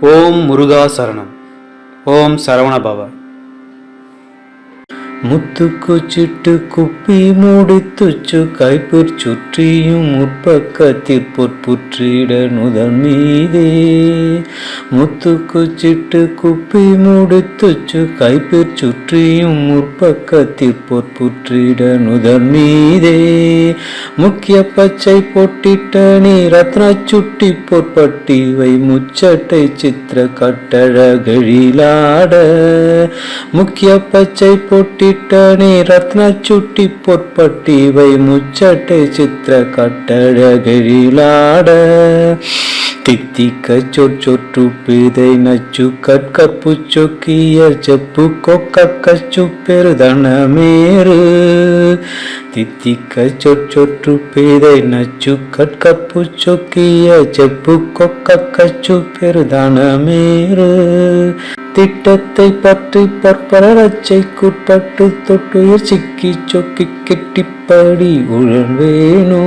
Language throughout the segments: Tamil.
ஓம் முருகா சரணம். ஓம் சரவண பவா முத்துக்கு சிட்டு குப்பி முடித்துச்சு கைப்பிற் சுற்றியும் முற்பக்கத்திற்பொற் புற்றிட நுதன் மீதே. முத்துக்கு சிட்டு குப்பி முடித்துச்சு கைப்பிற் சுற்றியும் முற்பக்கத்திற்பொற் புற்றிட நுதன் மீதே. முக்கிய பச்சை பொட்டிட்ட நீ ரத்ன சுட்டி பொற்பட்டி வை முச்சட்டை சித்திர கட்டழகழிலாட. முக்கிய பச்சை பொட்டிட்ட நீ ரத்ன சுட்டி பொற்பட்டி வை முச்சட்டை சித்திர கட்டழகழிலாட. தித்திக்க சொற்சொற்று பிதை நச்சு கற்கப்பு சொக்கிய செப்பு கொக்கச்சு பெருதனமேறு. தித்திக்க சொற்சொற்று பேதை நச்சு கற்கற்பு சொக்கிய செப்பு கொக்க கச்சு பெருதானமேறு திட்டத்தை பற்றி பற்பரச்சைக்குட்பட்டு தொட்டுயிர் சிக்கி சொக்கி கெட்டிப்படி உழல்வேனோ.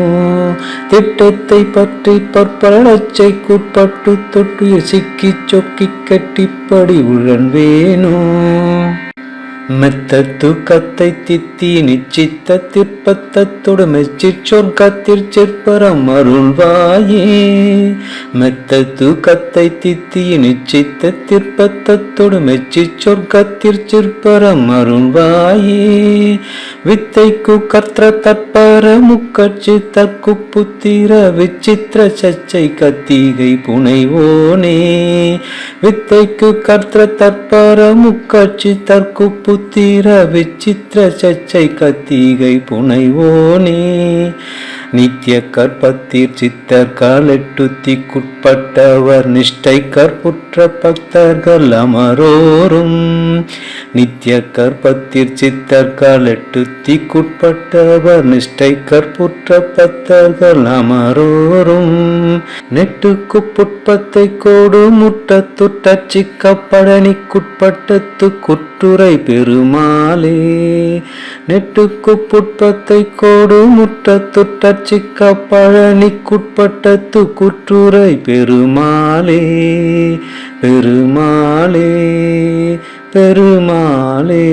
திட்டத்தை பற்றி பற்பரச்சைக்குட்பட்டு தொட்டுயிர் சிக்கி சொக்கி கெட்டிப்படி உழல்வேனோ. மெத்த தூக்கத்தை தித்தி நிச்சித்த திற்பத்தத்தோடு மெச்சி சொர்க்கத்திற் சிற்பரம் அருள்வாயே. மெத்த தூக்கத்தை தித்திய நிச்சித்த திற்பத்தத்தோடு மெச்சி சொர்க்கத்திற் சிற்பரம் அருள்வாயே. வித்தைக்கு கர்த்த தற்பர முக்கட்சி தற்கு புத்திர விசித்திர சச்சை கத்திகை புனைவோனே. வித்தைக்கு கர்த்த தற்பர முக்கட்சி தற்கு புத்திர விசித்திர சச்சை கத்திகை புனைவோனே. நித்திய கற்பத்தீர் சித்தர் காலெட்டுத்திக்குட்பட்டவர் நிஷ்டை கற்புற்ற பக்தர்கள் அமரோரும். நித்திய கற்பத்தீர் சித்தர் காலெட்டுத்திக்குட்பட்டவர் நிஷ்டை கற்புற்ற பக்தர்கள் அமரோரும். நெட்டுக்கு புட்பத்தை கோடு முட்டத்துட்டச்சிக்கப்படனிக்குட்பட்டத்துக்குட் துட்டச்சிக்கப்படனிக்குட்பட்டத்து பெருமாளே நெட்டுக்கு புட்பத்தை கோடு முட்ட துட்டச்சிக்க பழனிக்குட்பட்டத்து குற்றுரை பெருமாளே பெருமாளே பெருமாளே.